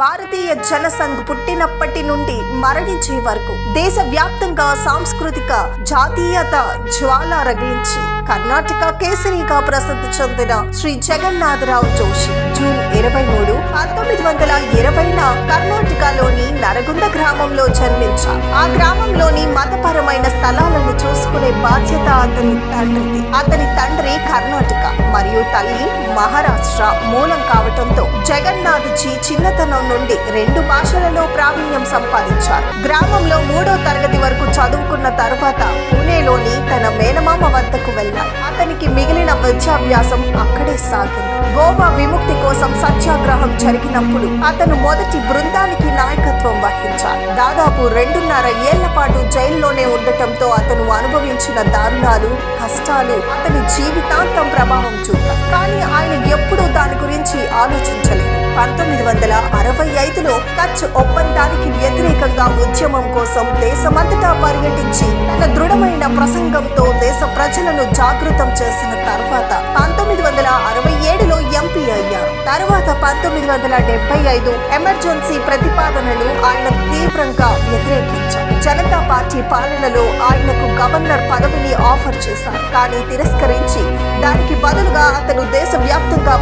భారతీయ జనసంఘ్ పుట్టినప్పటి నుండి మరణించే వరకు దేశవ్యాప్తంగా సాంస్కృతిక జాతీయత జ్వాల రగిలించి కర్ణాటక కేసరిగా ప్రసిద్ధి చెందిన శ్రీ జగన్నాథరావు జోషి జూన్ ఇరవై మూడు పంతొమ్మిది వందల ఇరవైన కర్ణాటకలోని నరగుంద గ్రామంలో జన్మించారు. ఆ గ్రామంలోని మతపరమైన స్థలాలను చూసుకునే బాధ్యత అతని తండ్రిది. అతని తండ్రి కర్ణాటక మరియు తల్లి మహారాష్ట్ర మూలం కావటంతో జగన్నాథ్జీ చిన్నతనం నుండి రెండు భాషలలో ప్రావీణ్యం సంపాదించారు. గ్రామంలో మూడో తరగతి వరకు చదువుకున్న తర్వాత పూణేలోని తన మేనమామ వద్దకు వెళ్ళారు అతనికి మిగిలిన విద్యాభ్యాసం అక్కడే సాగింది. గోవా విముక్తి కోసం సత్యాగ్రహం జరిగినప్పుడు అతను మొదటి బృందానికి నాయకత్వం వహించారు దాదాపు రెండున్నర ఏళ్ళ పాటు జైల్లోనే ఉండటంతో అతను అనుభవించిన దారుణాలు కష్టాలు అతని జీవితాంతం ప్రభావం చూపాయి కానీ ఆయన ఎప్పుడు దాని గురించి ఆలోచించలేదు. పంతొమ్మిది వందల అరవై ఐదులో కచ్ ఒప్పందానికి వ్యతిరేకంగా ఉద్యమం కోసం దేశమంతటా పర్యటించి తన దృఢమైన ప్రసంగంతో దేశ ప్రజలను జాగృతం చేసిన తర్వాత పంతొమ్మిది వందల అరవై ఏడులో ఎంపీ అయ్యారు. తర్వాత పంతొమ్మిది వందల డెబ్బై ఐదు ఎమర్జెన్సీ ప్రతిపాదనలు ఆయన తీవ్రంగా వ్యతిరేకించారు. జనతా పార్టీ పాలనలో ఆయనకు గవర్నర్ పదవిని ఆఫర్ చేశారు. కానీ తిరస్కరించి దానికి బదులుగా అతను దేశవ్యాప్తంగా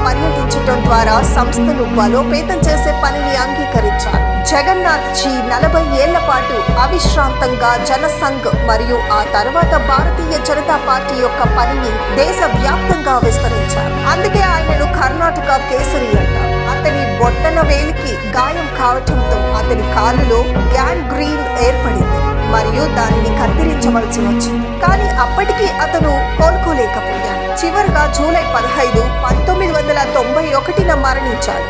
పర్యటించడం ద్వారా సంస్థను బలోపేతం చేసే పనిని అంగీకరించారు. జగన్నాథ్ జీ నలభై ఏళ్ళ పాటు అవిశ్రాంతంగా జనసంఘ్ మరియు ఆ తర్వాత భారతీయ జనతా పార్టీ యొక్క పనిని దేశవ్యాప్తంగా విస్తరించారు. అందుకే ఆయనను కర్ణాటక కేసరి అంటారు. అతని బొట్టన వేలికి గాయం కావటంతో అతని కాలులో గ్యాంగ్ గ్రీన్ ఏర్పడింది. మరియు దానిని కత్తిరించవలసి వచ్చింది. కానీ అప్పటికీ అతను కోలుకోలేకపోయాడు. చివరగా జూలై పదహైదు పంతొమ్మిది వందల తొంభై ఒకటిన మరణించాడు.